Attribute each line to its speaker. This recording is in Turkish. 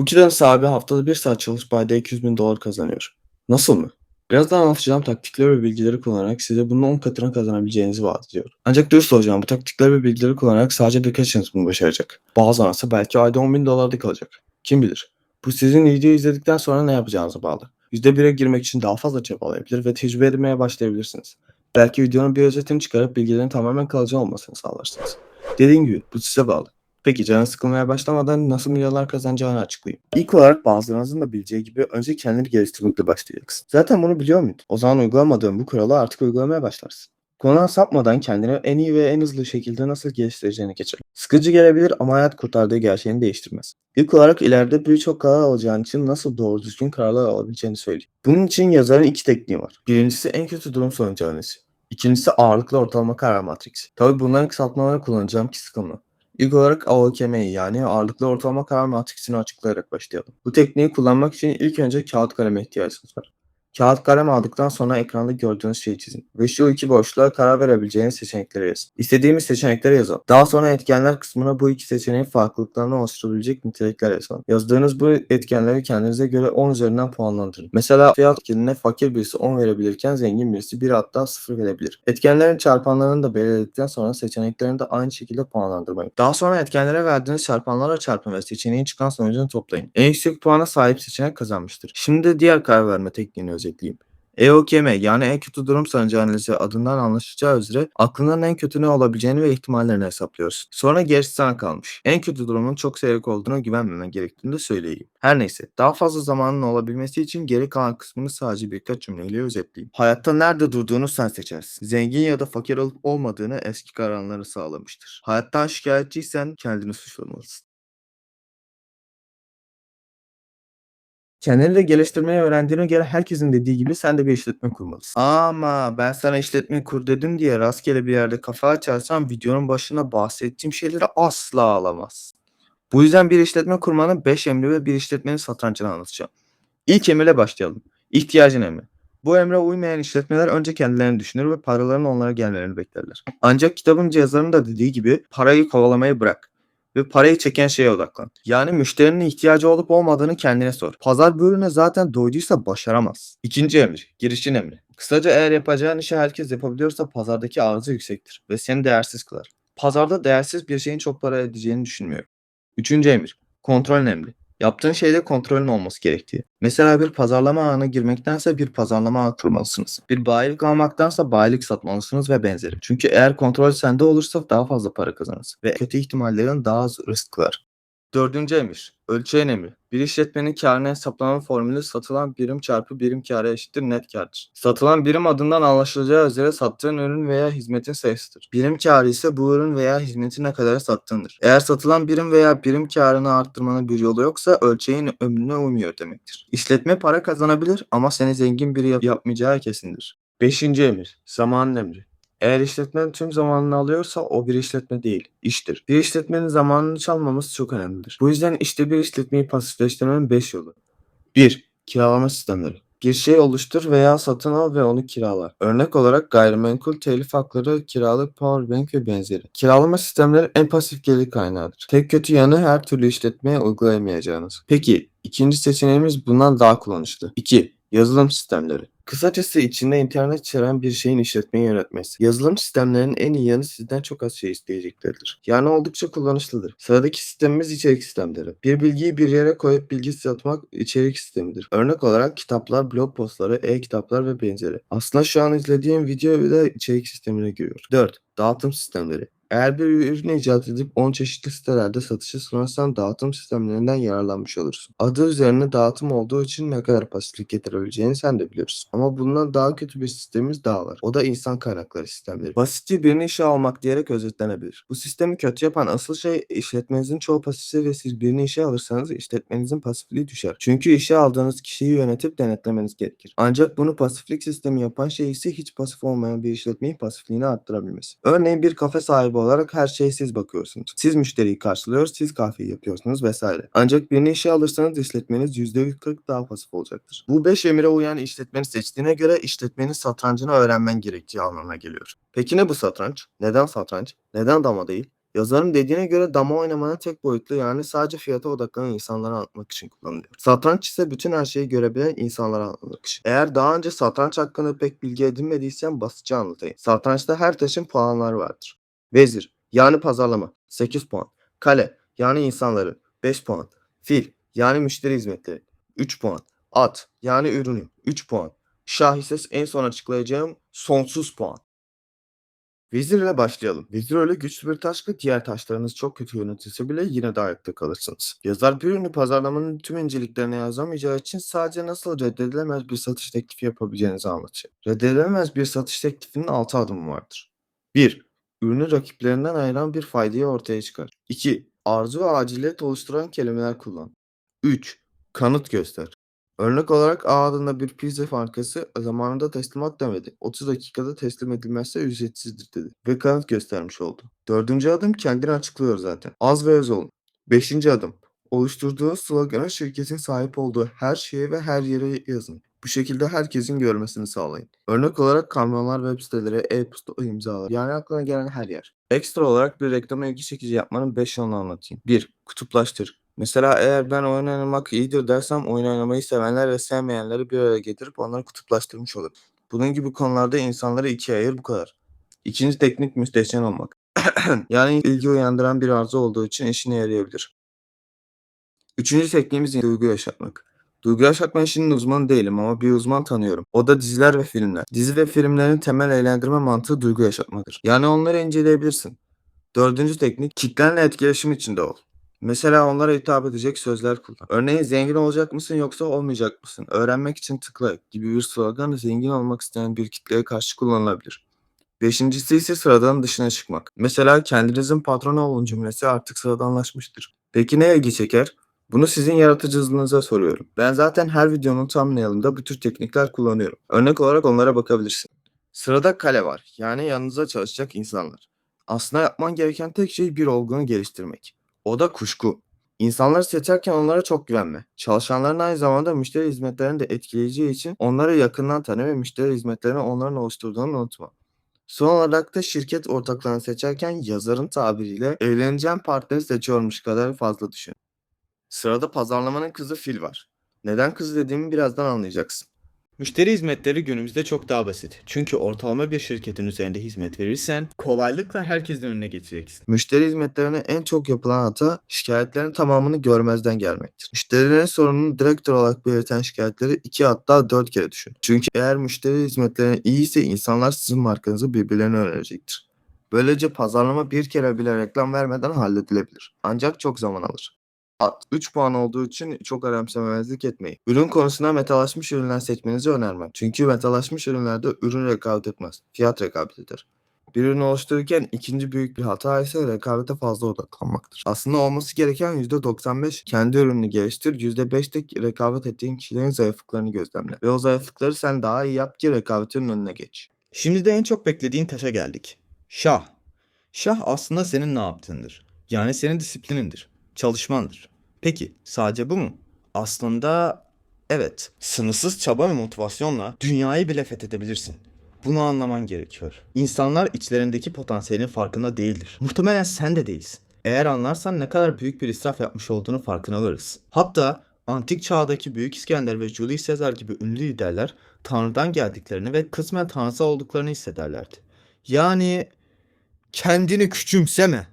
Speaker 1: Bu kitabın sahibi haftada bir saat çalışıp ayda 200 bin dolar kazanıyor. Nasıl mı? Birazdan anlatacağım taktikler ve bilgileri kullanarak size bunun 10 katına kazanabileceğinizi vaat ediyorum. Ancak dürüst olacağım bu taktikler ve bilgileri kullanarak sadece birkaçınız bunu başaracak. Bazıları ise belki ayda 10 bin dolarda kalacak. Kim bilir? Bu sizin videoyu izledikten sonra ne yapacağınıza bağlı. %1'e girmek için daha fazla çabalayabilir ve tecrübe edinmeye başlayabilirsiniz. Belki videonun bir özetini çıkarıp bilgilerin tamamen kalıcı olmasını sağlarsınız. Dediğim gibi bu size bağlı. Peki canı sıkılmaya başlamadan nasıl milyonlar kazanacağını açıklayayım. İlk olarak bazılarınızın da bileceği gibi önce kendini geliştirmekle başlayacaksın. Zaten bunu biliyor muydun? O zaman uygulamadığın bu kuralı artık uygulamaya başlarsın. Konudan sapmadan kendini en iyi ve en hızlı şekilde nasıl geliştireceğini geçelim. Sıkıcı gelebilir ama hayat kurtardığı gerçeğini değiştirmez. İlk olarak ileride birçok karar alacağın için nasıl doğru düzgün kararlar alabileceğini söyleyeyim. Bunun için yazarın iki tekniği var. Birincisi en kötü durum sonucu analizi. İkincisi ağırlıklı ortalama karar matriksi. Tabi bunların kısaltmalarını kullanacağım ki sıkılma. İlk olarak AOKM'yi yani ağırlıklı ortalama karar matriksini açıklayarak başlayalım. Bu tekniği kullanmak için ilk önce kağıt kaleme ihtiyacınız var. Kağıt kalem aldıktan sonra ekranda gördüğünüz şeyi çizin. Ve şu iki boşluğa karar verebileceğiniz seçenekleri yazın. İstediğimiz seçenekleri yazalım. Daha sonra etkenler kısmına bu iki seçeneğin farklılıklarını oluşturabilecek nitelikler yazalım. Yazdığınız bu etkenleri kendinize göre 10 üzerinden puanlandırın. Mesela fiyat etkenine fakir birisi 10 verebilirken zengin birisi 1 hatta 0 verebilir. Etkenlerin çarpanlarını da belirledikten sonra seçeneklerini de aynı şekilde puanlandırmayın. Daha sonra etkenlere verdiğiniz çarpanlarla çarpın ve seçeneğin çıkan sonucunu toplayın. En yüksek puana sahip seçenek kazanmıştır. Şimdi diğer karar verme tekniğini özetleyeyim. EOKM yani en kötü durum sonucu analizi adından anlaşılacağı üzere aklından en kötü ne olabileceğini ve ihtimallerini hesaplıyoruz. Sonra gerisi sana kalmış. En kötü durumun çok seyrek olduğuna güvenmemen gerektiğini de söyleyeyim. Her neyse daha fazla zamanın olabilmesi için geri kalan kısmını sadece birkaç cümleyle özetleyeyim. Hayatta nerede durduğunu sen seçersin. Zengin ya da fakir olup olmadığını eski kararları sağlamıştır. Hayattan şikayetçiysen kendini suçlamalısın. Kendini de geliştirmeyi öğrendiğine göre herkesin dediği gibi sen de bir işletme kurmalısın. Ama ben sana işletme kur dedim diye rastgele bir yerde kafa açarsan videonun başına bahsettiğim şeyleri asla alamaz. Bu yüzden bir işletme kurmanın 5 emri ve bir işletmenin satrancını anlatacağım. İlk emirle başlayalım. İhtiyacın emri. Bu emre uymayan işletmeler önce kendilerini düşünür ve paraların onlara gelmelerini beklerler. Ancak kitabın yazarının da dediği gibi parayı kovalamayı bırak ve parayı çeken şeye odaklan. Yani müşterinin ihtiyacı olup olmadığını kendine sor. Pazar bu ürüne zaten doyduysa başaramaz. İkinci emir, girişin emri. Kısaca eğer yapacağın işi herkes yapabiliyorsa pazardaki arzı yüksektir ve seni değersiz kılar. Pazarda değersiz bir şeyin çok para edeceğini düşünmüyorum. Üçüncü emir, kontrolün emri. Yaptığın şeyde kontrolün olması gerektiği. Mesela bir pazarlama ağına girmektense bir pazarlama ağı kurmalısınız. Bir bayilik almaktansa bayilik satmalısınız ve benzeri. Çünkü eğer kontrol sende olursa daha fazla para kazanırsın ve kötü ihtimallerin daha az risk kılar. Dördüncü emir. Ölçeğin emri. Bir işletmenin karını hesaplama formülü satılan birim çarpı birim kâra eşittir net kârdır. Satılan birim adından anlaşılacağı üzere sattığın ürün veya hizmetin sayısıdır. Birim kârı ise bu ürün veya hizmeti ne kadar sattığındır. Eğer satılan birim veya birim kârını arttırmanın bir yolu yoksa ölçeğin ömrüne uymuyor demektir. İşletme para kazanabilir ama seni zengin biri yap- yapmayacağı kesindir. Beşinci emir. Zamanın emri. Eğer işletmenin tüm zamanını alıyorsa o bir işletme değil, iştir. Bir işletmenin zamanını çalmaması çok önemlidir. Bu yüzden işte bir işletmeyi pasifleştirmenin 5 yolu. 1. Kiralama sistemleri. Bir şey oluştur veya satın al ve onu kirala. Örnek olarak gayrimenkul, telif hakları, kiralık, powerbank ve benzeri. Kiralama sistemleri en pasif gelir kaynağıdır. Tek kötü yanı her türlü işletmeye uygulayamayacağınız. Peki, ikinci seçeneğimiz bundan daha kullanışlı. 2. Yazılım sistemleri. Kısacası içinde internet içeren bir şeyin işletmeyi yönetmesi. Yazılım sistemlerinin en iyi yanı sizden çok az şey isteyeceklerdir. Yani oldukça kullanışlıdır. Sıradaki sistemimiz içerik sistemleri. Bir bilgiyi bir yere koyup bilgi satmak içerik sistemidir. Örnek olarak kitaplar, blog postları, e-kitaplar ve benzeri. Aslında şu an izlediğim video da içerik sistemine giriyor. 4. Dağıtım sistemleri. Eğer bir ürün icat edip 10 çeşitli sitelerde satışa sunarsan dağıtım sistemlerinden yararlanmış olursun. Adı üzerine dağıtım olduğu için ne kadar pasiflik getirebileceğini sen de biliyorsun. Ama bundan daha kötü bir sistemimiz daha var. O da insan kaynakları sistemleri. Basitçe birini işe almak diyerek özetlenebilir. Bu sistemi kötü yapan asıl şey işletmenizin çoğu pasifse ve siz birini işe alırsanız işletmenizin pasifliği düşer. Çünkü işe aldığınız kişiyi yönetip denetlemeniz gerekir. Ancak bunu pasiflik sistemi yapan şey ise hiç pasif olmayan bir işletmeyi pasifliğini arttırabilmesi. Örneğin bir kafe sahibi olarak her şeye siz bakıyorsunuz. Siz müşteriyi karşılıyor, siz kahveyi yapıyorsunuz vesaire. Ancak birini işe alırsanız işletmeniz %40 daha pasif olacaktır. Bu 5 emire uyan işletmeni seçtiğine göre işletmenin satrancını öğrenmen gerektiği anlamına geliyor. Peki ne bu satranç? Neden satranç? Neden dama değil? Yazarın dediğine göre dama oynamanın tek boyutlu yani sadece fiyata odaklanan insanlara anlatmak için kullanılıyor. Satranç ise bütün her şeyi görebilen insanlara anlatmak için. Eğer daha önce satranç hakkında pek bilgi edinmediysen basitçe anlatayım. Satrançta her taşın puanları vardır. Vezir yani pazarlama 8 puan. Kale yani insanların 5 puan. Fil yani müşteri hizmetleri 3 puan. At yani ürünü 3 puan. Şah ise en son açıklayacağım sonsuz puan. Vezir ile başlayalım. Vezir öyle güçlü bir taş ki diğer taşlarınız çok kötü yönetilse bile yine de ayakta kalırsınız. Yazar bir ürünü pazarlamanın tüm inceliklerine yazamayacağı için sadece nasıl reddedilemez bir satış teklifi yapabileceğinizi anlatıyor. Reddedilemez bir satış teklifinin 6 adımı vardır. 1. Ürünü rakiplerinden ayıran bir faydayı ortaya çıkar. 2. Arzu ve aciliyet oluşturan kelimeler kullan. 3. Kanıt göster. Örnek olarak A adında bir pizza markası zamanında teslimat demedi. 30 dakikada teslim edilmezse ücretsizdir dedi. Ve kanıt göstermiş oldu. Dördüncü adım kendini açıklıyor zaten. Az ve öz olun. Beşinci adım. Oluşturduğunuz slogana şirketin sahip olduğu her şeye ve her yere yazın. Bu şekilde herkesin görmesini sağlayın. Örnek olarak kamyonlar, web siteleri, e-posta imzalar. Yani aklına gelen her yer. Ekstra olarak bir reklama ilgi çekici yapmanın 5 yolunu anlatayım. 1. Kutuplaştır. Mesela eğer ben oyun oynamak iyidir dersem oyun oynamayı sevenler ve sevmeyenleri bir araya getirip onları kutuplaştırmış olurum. Bunun gibi konularda insanları ikiye ayır bu kadar. İkinci teknik müstehcen olmak. yani ilgi uyandıran bir arzu olduğu için işine yarayabilir. Üçüncü tekniğimiz duygu yaşatmak. Duygu yaşatma işinin uzmanı değilim ama bir uzman tanıyorum. O da diziler ve filmler. Dizi ve filmlerin temel eğlendirme mantığı duygu yaşatmadır. Yani onları inceleyebilirsin. Dördüncü teknik kitlenle etkileşim içinde ol. Mesela onlara hitap edecek sözler kullan. Örneğin zengin olacak mısın yoksa olmayacak mısın? Öğrenmek için tıkla gibi bir slogan zengin olmak isteyen bir kitleye karşı kullanılabilir. Beşincisi ise sıradan dışına çıkmak. Mesela kendinizin patronu olun cümlesi artık sıradanlaşmıştır. Peki ne ilgi çeker? Bunu sizin yaratıcılığınıza soruyorum. Ben zaten her videonun thumbnail'ında bu tür teknikler kullanıyorum. Örnek olarak onlara bakabilirsin. Sırada kale var. Yani yanınıza çalışacak insanlar. Aslında yapman gereken tek şey bir olgunu geliştirmek. O da kuşku. İnsanları seçerken onlara çok güvenme. Çalışanların aynı zamanda müşteri hizmetlerini de etkileyeceği için onları yakından tanı ve müşteri hizmetlerini onların oluşturduğunu unutma. Son olarak da şirket ortaklarını seçerken yazarın tabiriyle eğleneceğin partneri seçiyormuş kadar fazla düşün. Sırada pazarlamanın kızı fil var. Neden kız dediğimi birazdan anlayacaksın.
Speaker 2: Müşteri hizmetleri günümüzde çok daha basit. Çünkü ortalama bir şirketin üzerinde hizmet verirsen kolaylıkla herkesin önüne geçeceksin.
Speaker 1: Müşteri hizmetlerine en çok yapılan hata şikayetlerin tamamını görmezden gelmektir. Müşterilerin sorununu direkt olarak belirten şikayetleri 2 hatta 4 kere düşün. Çünkü eğer müşteri hizmetlerine iyiyse insanlar sizin markanızı birbirlerine önerecektir. Böylece pazarlama bir kere bile reklam vermeden halledilebilir. Ancak çok zaman alır. At 3 puan olduğu için çok önemsememezlik etmeyin. Ürün konusunda metalaşmış ürünler seçmenizi önermem. Çünkü metalaşmış ürünlerde ürün rekabet etmez. Fiyat rekabet eder. Bir ürün oluştururken ikinci büyük bir hata ise rekabete fazla odaklanmaktır. Aslında olması gereken %95 kendi ürününü geliştir, %5 de rekabet ettiğin kişilerin zayıflıklarını gözlemle. Ve o zayıflıkları sen daha iyi yap ki rekabetin önüne geç.
Speaker 2: Şimdi de en çok beklediğin taşa geldik. Şah. Şah aslında senin ne yaptığındır. Yani senin disiplinindir. Çalışmandır. Peki sadece bu mu? Aslında evet. Sınırsız çaba ve motivasyonla dünyayı bile fethedebilirsin. Bunu anlaman gerekiyor. İnsanlar içlerindeki potansiyelin farkında değildir. Muhtemelen sen de değilsin. Eğer anlarsan ne kadar büyük bir israf yapmış olduğunu farkına varırız. Hatta antik çağdaki Büyük İskender ve Julius Caesar gibi ünlü liderler Tanrı'dan geldiklerini ve kısmen tanrısal olduklarını hissederlerdi. Yani kendini küçümseme.